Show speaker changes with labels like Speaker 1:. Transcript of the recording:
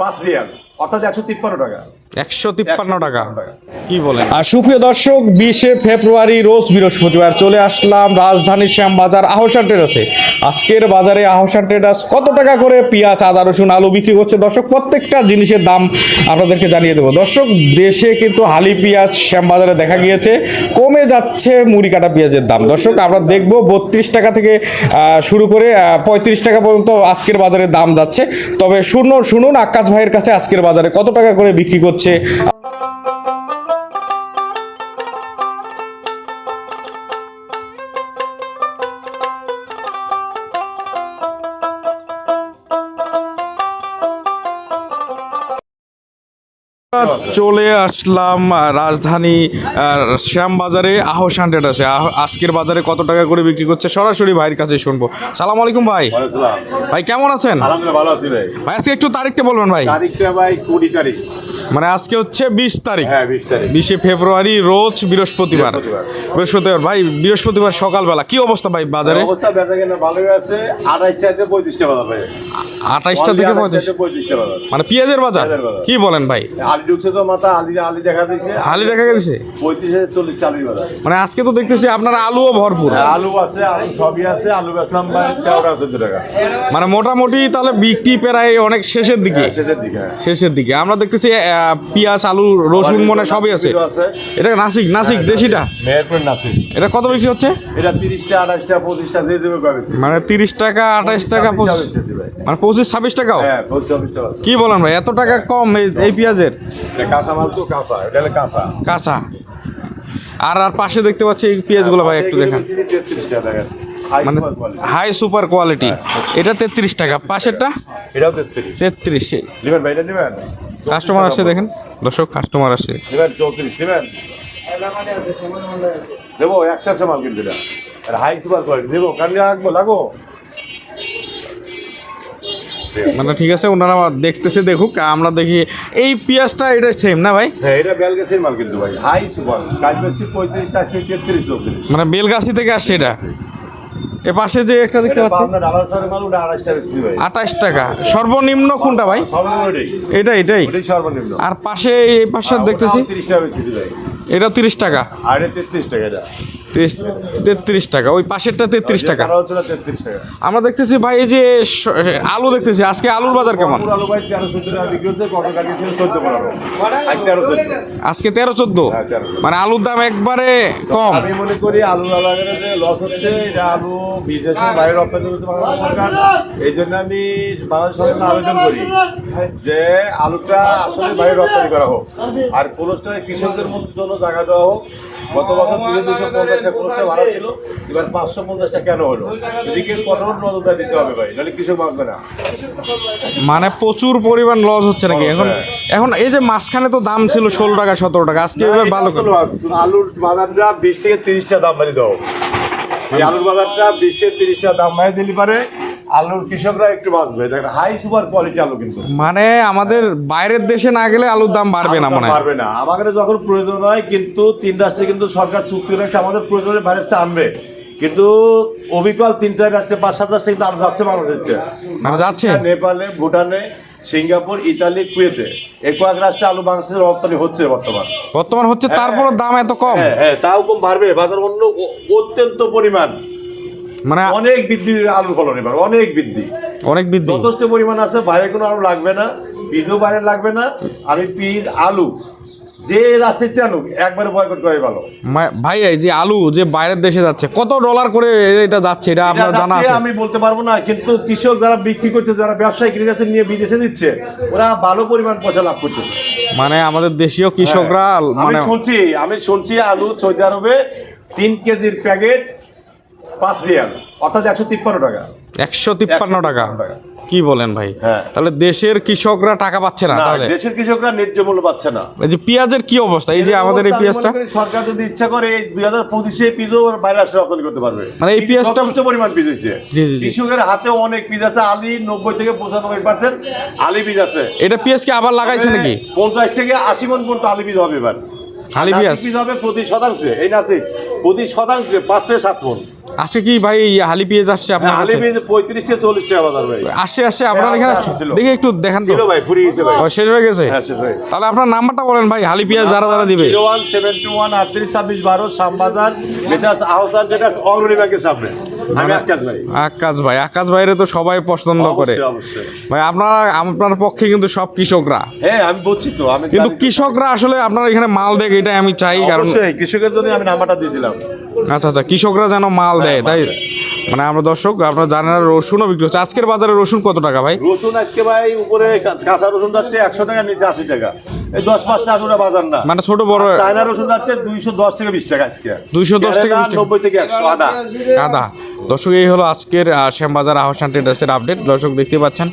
Speaker 1: পাঁচ রিয়াল। অর্থাৎ একশো তিপ্পান্ন টাকা।
Speaker 2: একশো তিপ্পান্ন টাকা। কি বলেন? আর সুপ্রিয় দর্শক বিশে ফেব্রুয়ারি রোজ বৃহস্পতিবার চলে আসলাম রাজধানীর শ্যামবাজার আহসান ট্রেডার্সে আজকের বাজারে আহসান ট্রেডার্স কত টাকা করে? পেঁয়াজ আদা রসুন আলু বিক্রি করছে দর্শক প্রত্যেকটা জিনিসের দাম আপনাদেরকে জানিয়ে দেবো। দর্শক দেশে কিন্তু হালি পেঁয়াজ শ্যামবাজারে দেখা গিয়েছে কমে যাচ্ছে মুড়ি কাটা পেঁয়াজের দাম। দর্শক আমরা দেখব বত্রিশ টাকা থেকে শুরু করে পঁয়ত্রিশ টাকা পর্যন্ত আজকের বাজারে দাম যাচ্ছে। তবে শুনুন শুনুন আকাশ ভাইয়ের কাছে আজকের বাজারে কত টাকা করে বিক্রি করছে চলে আসলাম রাজধানী শ্যামবাজারে। আহসান ট্রেডার্সে আহ- আজকের বাজারে কত টাকা করে বিক্রি করছে সরাসরি ভাইয়ের কাছে শুনব। সালাম আলাইকুম ভাই। ভাই কেমন আছেন?
Speaker 1: আলহামদুলিল্লাহ ভালো আছি ভাই।
Speaker 2: ভাই আজকে একটু তারিখটা বলবেন ভাই।
Speaker 1: তারিখটা ভাই কুড়ি তারিখ।
Speaker 2: মানে আজকে হচ্ছে বিশ তারিখ।
Speaker 1: হ্যাঁ বিশ
Speaker 2: ফেব্রুয়ারি রোজ বৃহস্পতিবার।
Speaker 1: বৃহস্পতিবার।
Speaker 2: ভাই বৃহস্পতিবার সকালবেলা। কি অবস্থা ভাই বাজারে?
Speaker 1: অবস্থা আছে। আঠাইশটা থেকে পঁয়ত্রিশটা বাজার ভাই।
Speaker 2: আঠাইশটা থেকে পঁয়ত্রিশ
Speaker 1: পঁয়ত্রিশটা বাজার।
Speaker 2: মানে পেঁয়াজের বাজার? কি বলেন ভাই?
Speaker 1: আলি ঢুকছে তো মাথা আলি আলি দেখা
Speaker 2: দেখা গেছে?
Speaker 1: পঁয়ত্রিশ চল্লিশ চালুই বাজার।
Speaker 2: মানে আজকে তো দেখতেছি আপনার আলুও ভরপুর।
Speaker 1: হ্যাঁ, আলু আছে আলু সবই আছে আলু বেচলাম ভাই তেরো চোদ্দ টাকা।
Speaker 2: মানে মোটামুটি তাহলে বিক্রি প্রায় অনেক শেষের দিকে।
Speaker 1: হ্যাঁ, শেষের দিকে।
Speaker 2: শেষের দিকে। আমরা দেখতেছি পেঁয়াজ আলু রসুন মনে সবই আছে। এটা নাসিক নাসিক দেশিটা?
Speaker 1: নাসিক।
Speaker 2: এটা কত বিক্রি হচ্ছে?
Speaker 1: এটা তিরিশটা আঠাশটা পঁচিশটা যে
Speaker 2: মানে তিরিশ টাকা আঠাশ টাকা পঁচিশ মানে পঁচিশ ছাব্বিশ টাকাও?
Speaker 1: হ্যাঁ
Speaker 2: কি বলেন ভাই এত টাকা কম এই- পেঁয়াজের?
Speaker 1: এটা কাঁচা মাল তো কাঁচা এটা হলো কাঁচা।
Speaker 2: কাঁচা। আর আর পাশে দেখতে পাচ্ছি এই পেঁয়াজগুলো ভাই একটু দেখেন।
Speaker 1: তেত্রিশটা দেখেন
Speaker 2: মানে হাই সুপার কোয়ালিটি এটা তেত্রিশ টাকা। পাশেরটা?
Speaker 1: এটাও তেত্রিশ।
Speaker 2: তেত্রিশ।
Speaker 1: নেবেন ভাই নেবেন?
Speaker 2: কাস্টমার আসে দেখেন। দর্শক কাস্টমার আসে
Speaker 1: নেবেন চৌত্রিশ নেবেন? দেবো একশো একশো মাল কিন্তু এটা এটা হাই সুপার কোয়ালিটি দেবো কারণ লাগো
Speaker 2: মানে ঠিক আছে ওনারা দেখতেছে দেখুক আমরা দেখি। এই পেঁয়াজটা এটা সেম না ভাই?
Speaker 1: হ্যাঁ এটা মাল কিন্তু ভাই। হাই সুপার কাজ বেশি পঁয়ত্রিশ চারশো তেত্রিশ
Speaker 2: মানে বেলগাছি থেকে আসছে এটা? এ পাশে যে একটা দেখতে পাচ্ছি। আঠাশ টাকা। সর্বনিম্ন কোনটা ভাই?
Speaker 1: এটাই
Speaker 2: এটা এটাই
Speaker 1: সর্বনিম্ন।
Speaker 2: আর পাশে এই পাশে দেখতেছি। এটা তিরিশ টাকা।
Speaker 1: আর তেত্রিশ টাকা
Speaker 2: তেত্রিশ টাকা ওই পাশেরটা তেত্রিশ টাকা। আমরা দেখতেছি ভাই এই যে আলু দেখতেছি আজকে আলুর বাজার কেমন?
Speaker 1: আলু ভাই তেরো চোদ্দ টাকা বিক্রি হচ্ছে কত কাটি ছিল চোদ্দ পনেরো আজ তেরো চোদ্দ।
Speaker 2: আজকে তেরো চোদ্দ।
Speaker 1: হ্যাঁ, 13
Speaker 2: মানে আলুর দাম একবারে কম।
Speaker 1: আমি মনে করি আলু লস হচ্ছে এটা আলু বিদেশে বাইরে রপ্তানি করতে বাংলাদেশ সরকার। এই জন্য আমি বাংলাদেশ সরকার আবেদন করি যে আলুটা আসলে বাইরে রপ্তানি করা হোক। আর কোলেস্টারে কৃষকদের মধ্যে জন্য জায়গা দেওয়া হোক। গত বছর দুশো দুশো পঞ্চাশটা কোলেস্টার ভাড়া ছিল এবার পাঁচশো পঞ্চাশটা কেন হলো? এদিকে কঠোর নজরদার দিতে হবে ভাই নাহলে কৃষক বাঁচবে না।
Speaker 2: মানে প্রচুর পরিমাণ লস হচ্ছে নাকি? এখন
Speaker 1: হ্যাঁ।
Speaker 2: এখন এই যে মাঝখানে তো দাম ছিল ষোলো টাকা সতেরো টাকা আজকে এবার ভালো করে।
Speaker 1: আলুর বাজারটা বিশ থেকে তিরিশটা দাম বাড়িয়ে দাও। এই আলুর বাজারটা বিশ থেকে তিরিশটা দাম বাড়িয়ে দিলে পারে আলুর কৃষকরা একটু বাঁচবে। দেখেন হাই সুপার কোয়ালিটি আলু কিন্তু।
Speaker 2: মানে আমাদের বাইরের দেশে না গেলে আলুর দাম বাড়বে না মনে হয়।
Speaker 1: পারবে না। আমাদের যখন প্রয়োজন হয় কিন্তু তিন রাষ্ট্রে কিন্তু সরকার চুক্তি রাখছে আমাদের প্রয়োজনে বাইরের আনবে। কিন্তু অবিকল তিন চার রাষ্ট্রে পাঁচ সাত রাষ্ট্রে কিন্তু আলু যাচ্ছে বাংলাদেশে
Speaker 2: মানে যাচ্ছে?
Speaker 1: নেপালে ভুটানে সিঙ্গাপুর ইতালি কুয়েতে। এই কয়েক রাষ্ট্রে আলু বাংলাদেশের রপ্তানি হচ্ছে বর্তমান।
Speaker 2: বর্তমান হচ্ছে তারপরও দাম এত কম?
Speaker 1: হ্যাঁ হ্যাঁ তাও কম বাড়বে। বাজার মূল্য অ- অত্যন্ত পরিমাণ।
Speaker 2: মানে
Speaker 1: অনেক বৃদ্ধি আলুর ফলন এবার অনেক বৃদ্ধি।
Speaker 2: অনেক বৃদ্ধি।
Speaker 1: যথেষ্ট পরিমাণ আছে বাইরে কোনো আলু লাগবে না পিজও বাইরে লাগবে না আমি পিজ আলু যে রাষ্ট্রের আলু একবারে বয়কট করে ভালো।
Speaker 2: ভাই এই যে আলু যে বাইরের দেশে যাচ্ছে কত ডলার করে এটা যাচ্ছে এটা আপনার জানা আছে?
Speaker 1: আমি বলতে পারব না কিন্তু কৃষক যারা বিক্রি করছে যারা ব্যবসায়িক কাছে নিয়ে বিদেশে দিচ্ছে ওরা ভালো পরিমাণ পয়সা লাভ করতেছে।
Speaker 2: মানে আমাদের দেশীয় কৃষকরা মানে
Speaker 1: শুনছি আমি শুনছি আলু সৌদি আরবে তিন কেজির প্যাকেট পাঁচ রিয়াল। অর্থাৎ একশো তিপ্পান্ন টাকা।
Speaker 2: একশো তিপ্পান্ন টাকা? কি বলেন ভাই?
Speaker 1: হ্যাঁ।
Speaker 2: তাহলে দেশের কৃষকরা টাকা পাচ্ছে না তাহলে?
Speaker 1: দেশের কৃষকরা ন্যায্য মূল্য পাচ্ছে না।
Speaker 2: এই যে পেঁয়াজের কি অবস্থা? এই যে আমাদের এই পেঁয়াজটা
Speaker 1: সরকার যদি ইচ্ছা করে এই দুই হাজার পঁচিশে পিজও বাইরে আসলে রপ্তানি করতে পারবে।
Speaker 2: মানে এই পেঁয়াজটা-
Speaker 1: যথেষ্ট পরিমাণ পিজ হয়েছে। কৃষকের হাতেও অনেক পিজ আছে। আলি নব্বই থেকে পঁচানব্বই পার্সেন্ট আলি বীজ আছে।
Speaker 2: এটা পেঁয়াজ কি আবার লাগাইছে নাকি?
Speaker 1: পঞ্চাশ থেকে আশি মন পর্যন্ত আলি বীজ হবে এবার।
Speaker 2: আলি পেঁয়াজ?
Speaker 1: হবে প্রতি শতাংশে এই নাসিক প্রতি শতাংশে পাঁচ থেকে সাত মন।
Speaker 2: আজকে কি ভাই হালি পেঁয়াজ আসছে আপনার কাছে?
Speaker 1: বীজ পঁয়ত্রিশ থেকে চল্লিশ টাকা বাজার ভাই।
Speaker 2: আসছে আসছে আপনার এখানে
Speaker 1: হ্যাঁ,
Speaker 2: আসছে? দেখি একটু দেখান তো।
Speaker 1: ভাই ফুরিয়ে গেছে ভাই।
Speaker 2: শেষ হয়ে গেছে?
Speaker 1: হ্যাঁ শেষ ভাই
Speaker 2: তাহলে আপনার নাম্বারটা বলেন ভাই হালি পেঁয়াজ যারা যারা দিবে।
Speaker 1: Zero one seven two one আটত্রিশ ছাব্বিশ বারো শ্যামবাজার মেসার্স আহসান ট্রেডার্স অগ্রণী ব্যাংকের সামনে। আমি আকাশ ভাই।
Speaker 2: আকাশ ভাই আকাশ ভাইরে তো সবাই পছন্দ করে। ভাই আপনারা আপনার পক্ষে কিন্তু সব কৃষকরা।
Speaker 1: হ্যাঁ আমি বলছি তো আমি
Speaker 2: কিন্তু কৃষকরা আসলে আপনার এখানে মাল দেয় এটাই আমি চাই কারণ
Speaker 1: কৃষকের জন্য আমি নাম্বারটা দিয়ে দিলাম।
Speaker 2: আচ্ছা আচ্ছা কৃষকরা যেন মাল দেয় তাই? মানে আমরা দর্শক আপনারা জানেন রসুনও বিক্রি হচ্ছে। আজকের বাজারে রসুন কত টাকা ভাই?
Speaker 1: রসুন আজকে ভাই উপরে কাঁচা রসুন যাচ্ছে একশো টাকা নিচে আশি টাকা। এই দশ পাঁচটা আসলে বাজার না।
Speaker 2: মানে ছোট বড়
Speaker 1: চায়না রসুন যাচ্ছে দুইশো দশ থেকে বিশ টাকা আজকে।
Speaker 2: 210 থেকে 20 টাকা।
Speaker 1: নব্বই থেকে একশো আদা।
Speaker 2: আদা। দর্শক এই হলো আজকের শ্যামবাজার আহসান ট্রেডার্সের আপডেট দর্শক দেখতে পাচ্ছেন।